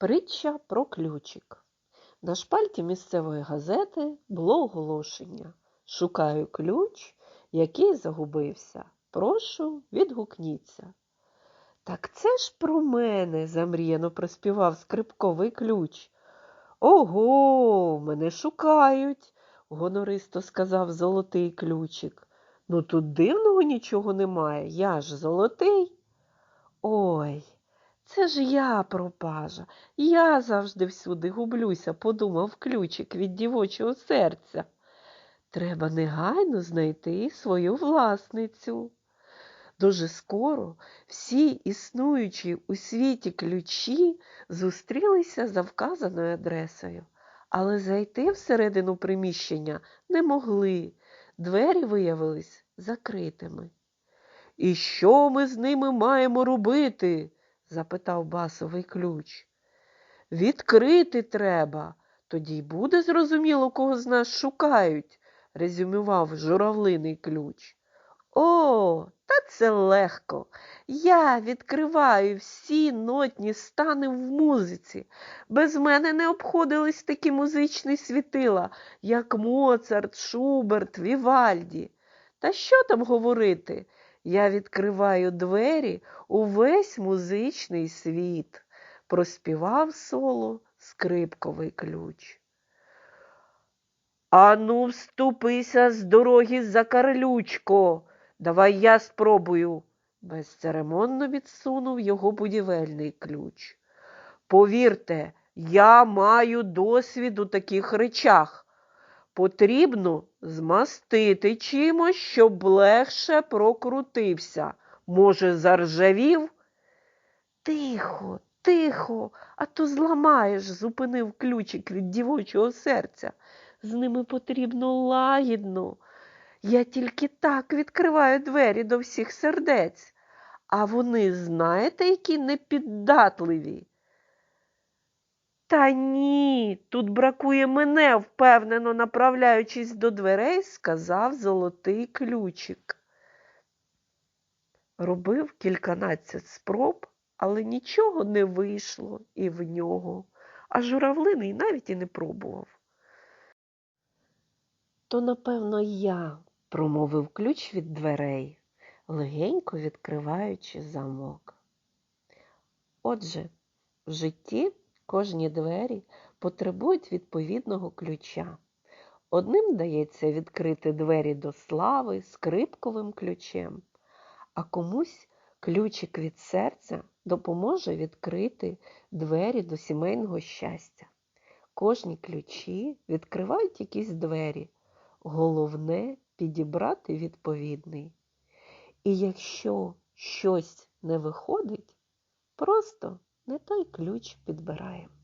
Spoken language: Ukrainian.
Притча про ключик. На шпальті місцевої газети було оголошення. Шукаю ключ, який загубився. Прошу, відгукніться. Так це ж про мене, замріяно проспівав скрипковий ключ. Ого, мене шукають, гонористо сказав золотий ключик. Ну тут дивного нічого немає, я ж золотий. Ой, це ж я пропажа. Я завжди всюди гублюся, подумав ключик від дівочого серця. Треба негайно знайти свою власницю. Дуже скоро всі існуючі у світі ключі зустрілися за вказаною адресою, але зайти всередину приміщення не могли. Двері виявились закритими. І що ми з ними маємо робити? Запитав басовий ключ. Відкрити треба, тоді й буде зрозуміло, кого з нас шукають, резюмував журавлиний ключ. О, та це легко. Я відкриваю всі нотні стани в музиці. Без мене не обходились такі музичні світила, як Моцарт, Шуберт, Вівальді. Та що там говорити? Я відкриваю двері у весь музичний світ, проспівав соло скрипковий ключ. Ану, вступися з дороги за карлючко. Давай я спробую, безцеремонно відсунув його будівельний ключ. Повірте, я маю досвід у таких речах. Потрібно змастити чимось, щоб легше прокрутився. Може, заржавів? Тихо, тихо, а то зламаєш, зупинив ключик від дівочого серця. З ними потрібно лагідно. Я тільки так відкриваю двері до всіх сердець, а вони знаєте, які непіддатливі. Та ні, тут бракує мене, впевнено направляючись до дверей, сказав золотий ключик. Робив кільканадцять спроб, але нічого не вийшло і в нього, а журавлиний навіть і не пробував. То, напевно, я, промовив ключ від дверей, легенько відкриваючи замок. Отже, в житті кожні двері потребують відповідного ключа. Одним дається відкрити двері до слави скрипковим ключем, а комусь ключик від серця допоможе відкрити двері до сімейного щастя. Кожні ключі відкривають якісь двері. Головне підібрати відповідний. І якщо щось не виходить, просто не той ключ підбираємо.